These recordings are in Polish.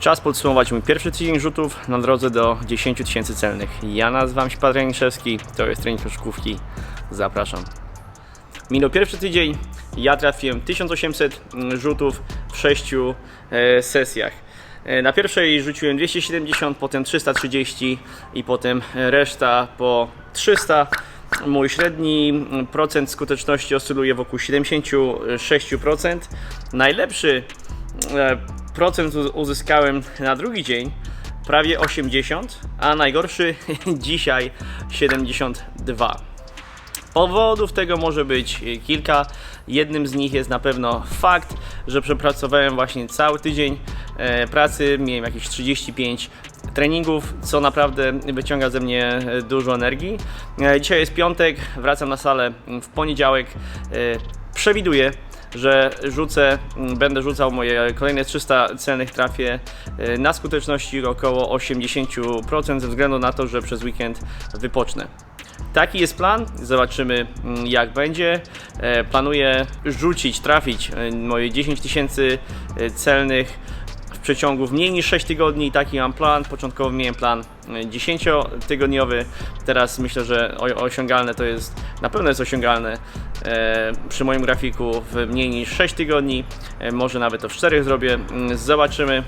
Czas podsumować mój pierwszy tydzień rzutów na drodze do 10 tysięcy celnych. Ja nazywam się Patryk Janiszewski, to jest trening koszykówki. Zapraszam. Minął pierwszy tydzień, ja trafiłem 1800 rzutów w 6 e, sesjach. E, Na pierwszej rzuciłem 270, potem 330 i potem reszta po 300. Mój średni procent skuteczności oscyluje wokół 76%. Najlepszy e, procent uz- uzyskałem na drugi dzień, prawie 80, a najgorszy dzisiaj 72. Powodów tego może być kilka. Jednym z nich jest na pewno fakt, że przepracowałem właśnie cały tydzień e, pracy, miałem jakieś 35 treningów, co naprawdę wyciąga ze mnie e, dużo energii. E, Dzisiaj jest piątek, wracam na salę w poniedziałek. Przewiduję, że rzucę, m, będę rzucał moje kolejne 300 celnych trafię e, na skuteczności około 80% ze względu na to, że przez weekend wypocznę. Taki jest plan, zobaczymy mm, jak będzie. E, Planuję rzucić, trafić e, moje 10 tysięcy celnych przeciągu w mniej niż 6 tygodni. Taki mam plan. Początkowo miałem plan e, 10-tygodniowy. Teraz myślę, że osiągalne to jest, na pewno jest osiągalne e, przy moim grafiku w mniej niż 6 tygodni. E, Może nawet to w 4 zrobię. Mm, Zobaczymy.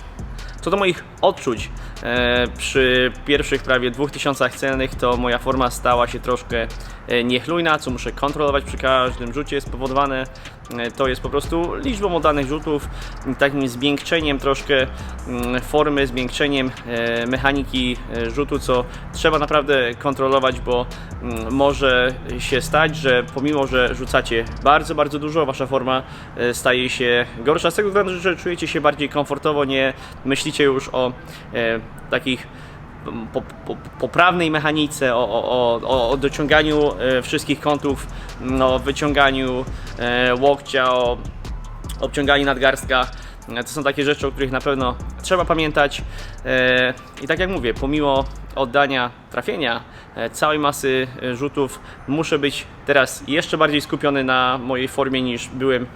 Co do moich odczuć, e, przy pierwszych prawie 2000 celnych to moja forma stała się troszkę e, niechlujna, co muszę kontrolować przy każdym rzucie. Spowodowane e, to jest po prostu liczbą oddanych rzutów, takim zmiękczeniem troszkę mm, formy, zmiękczeniem mechaniki rzutu, co trzeba naprawdę kontrolować, bo mm, może się stać, że pomimo, że rzucacie bardzo, bardzo dużo, wasza forma staje się gorsza z tego względu, że czujecie się bardziej komfortowo, nie myślicie już o e, takich po, po, poprawnej mechanice, o, o, o, o dociąganiu e, wszystkich kątów, o wyciąganiu e, łokcia, o obciąganiu nadgarstka. To są takie rzeczy, o których na pewno trzeba pamiętać. I tak jak mówię, pomimo oddania trafienia całej masy rzutów, muszę być teraz jeszcze bardziej skupiony na mojej formie niż byłem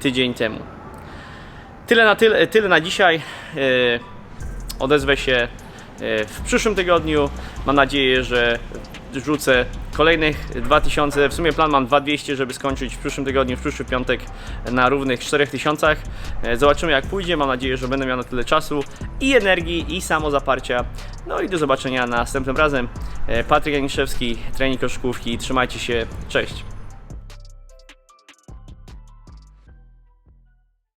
tydzień temu. Tyle na, tyle, tyle na dzisiaj. E, Odezwę się e, w przyszłym tygodniu. Mam nadzieję, że rzucę kolejnych 2000. W sumie plan mam 2200, żeby skończyć w przyszłym tygodniu, w przyszły piątek na równych 4000. E, Zobaczymy jak pójdzie. Mam nadzieję, że będę miał na tyle czasu i energii i samozaparcia. No i do zobaczenia następnym razem. Patryk Janiszewski, trening koszykówki. Trzymajcie się. Cześć.